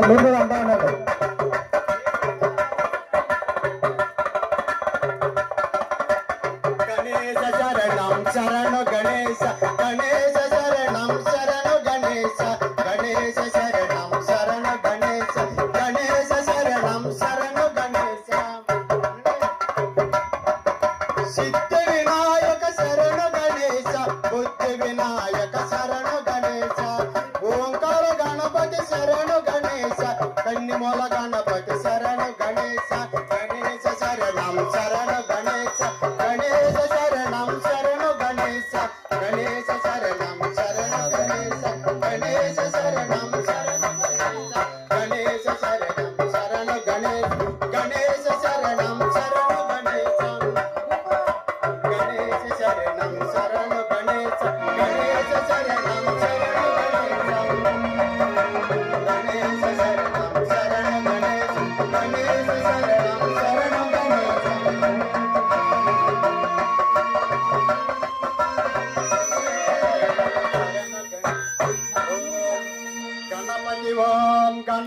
Gracias.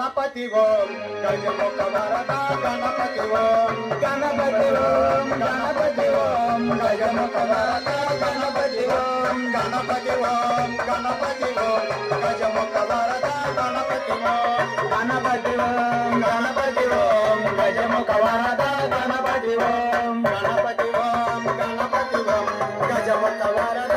Ganapati ఓం గజముఖ వరద గణపతి ఓం గణపతి ఓం గణపతి ఓం గజముఖ వరద గణపతి ఓం గణపతి ఓం గణపతి ఓం గజముఖ వరద గణపతి ఓం గణపతి ఓం గణపతి ఓం గజముఖ వరద గణపతి ఓం గణపతి ఓం గణపతి ఓం గజముఖ వరద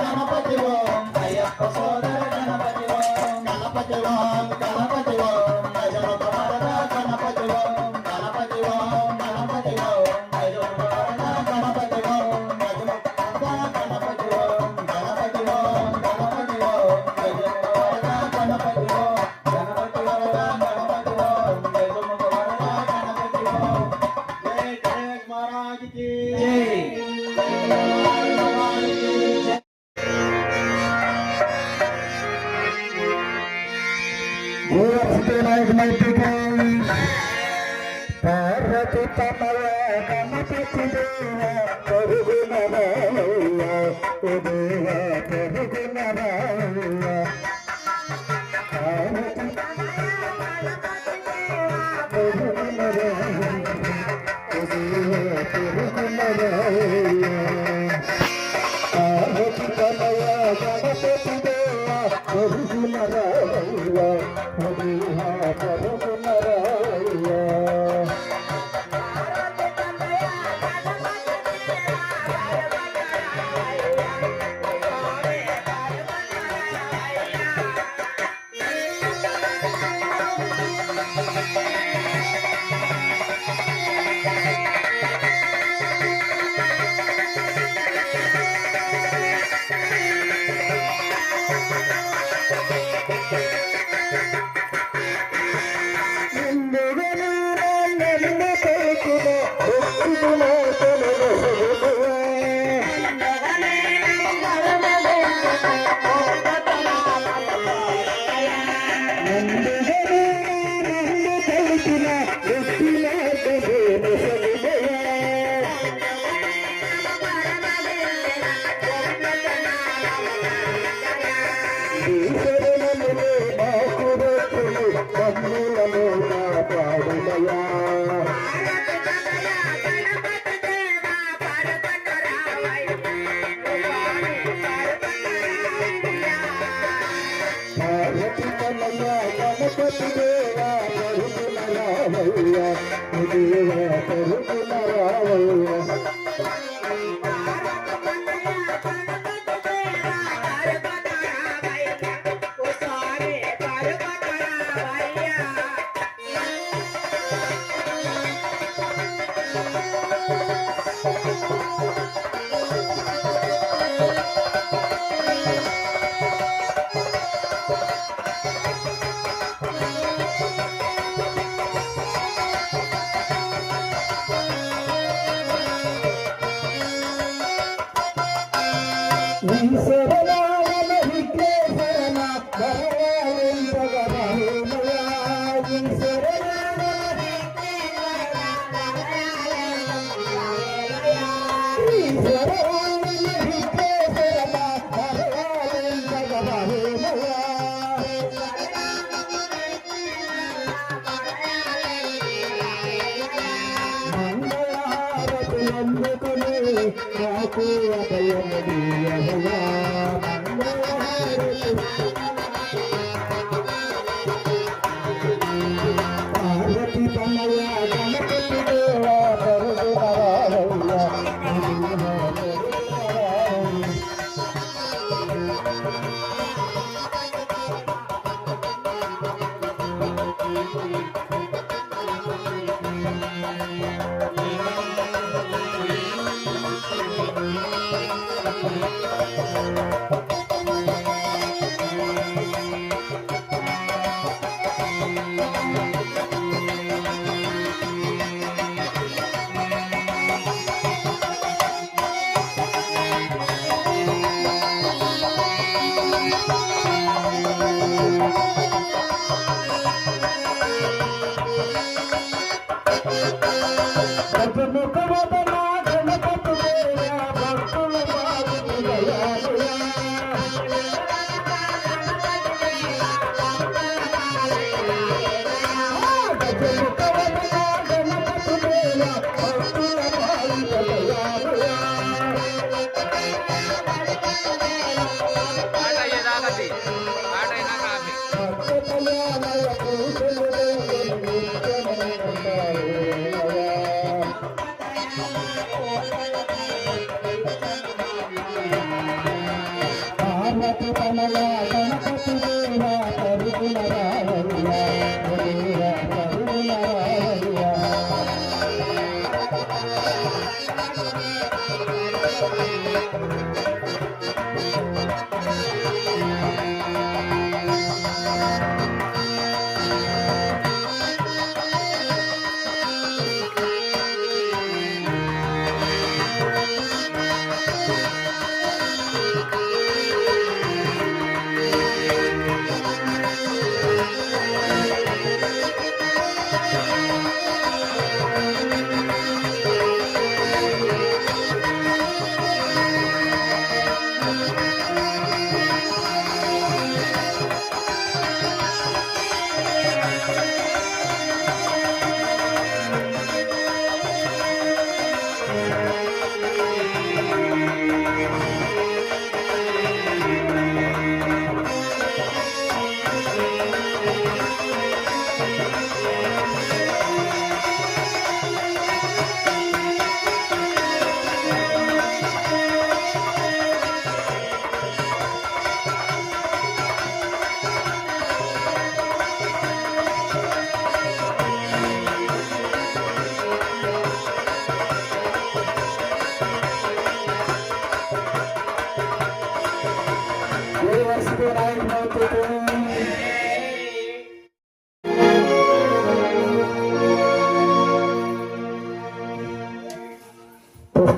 గణపతి ఓం గణపతి ఓం పార్వతి తమయ గణపతి దేవ పెరుగునరయ్య దేవ పెరుగునరయ్య Thank. Shiva ಕರುಕುಲ ರಾವಯ್ಯ ఈశ్వరుల Come on, come on.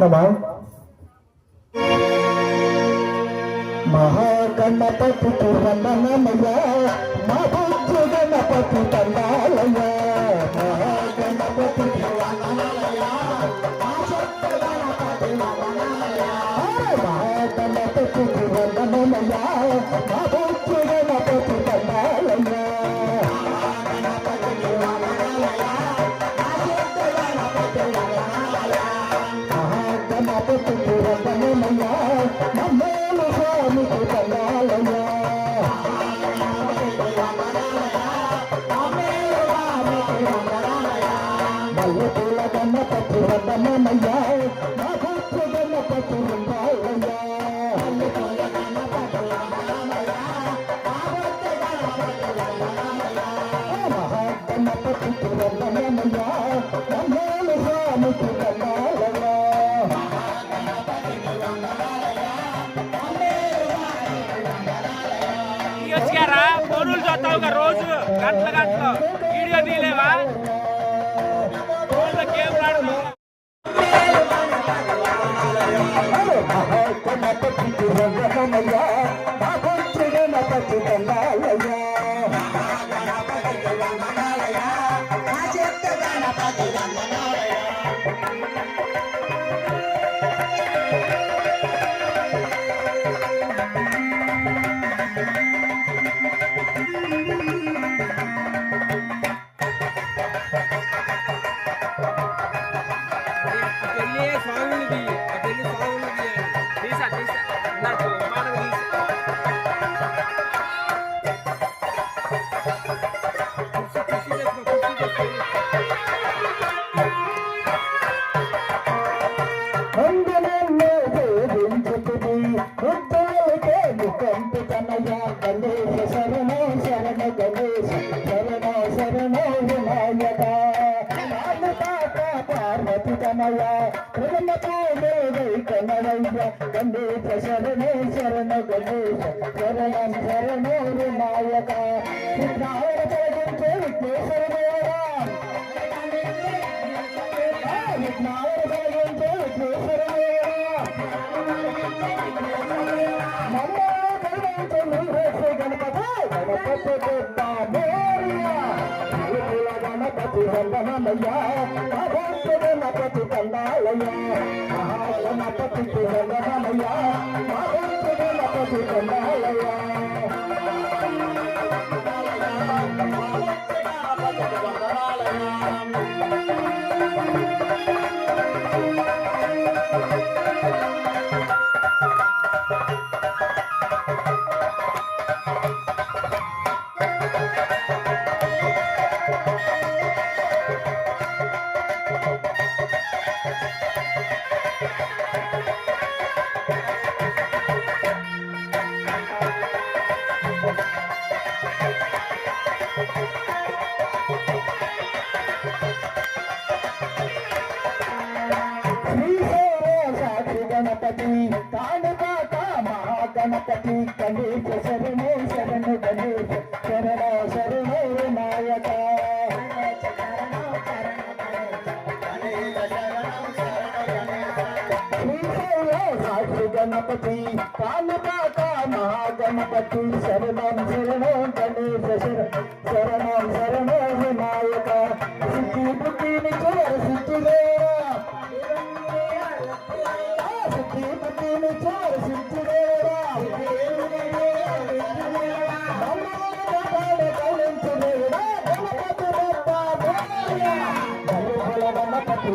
చూస్తున్నామా మహాగణపతికి వందనమయ్యా మహోద్య Ganapati తండాలయ్యా. Ganesha శరణం శరణో వినాయక విఘ్నాలను తొలగించే విఘ్నేశ్వర దేవరా విఘ్నాలను తొలగించే విఘ్నేశ్వర దేవరా మమ్మల్ని కరుణించు నీవేసే గణపతి గణపతి గొప్ప మోరియా తిరుమల గణపతి వందనమయ్యా అభంతు గణపతి కందాలయ్యా మహాగణపతికి వందనమయ్యా Thank you. కాణిపాక మహాగణపతి గణేశ శరణే శరణు గణేశ శరణ శరణే వినాయక సాక్షి గణపతి కాణిపాక మహాగణపతి శరణం శరణం.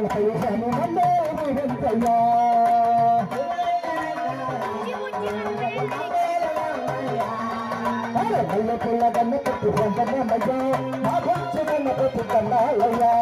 ఇక్కడ కొట్టరా అందరా? కాదా? పుల్ల గన్న పెట్టి పొందనమయ్యా మా బొచ్చు గన్న పెట్టి కన్నాలయ్యా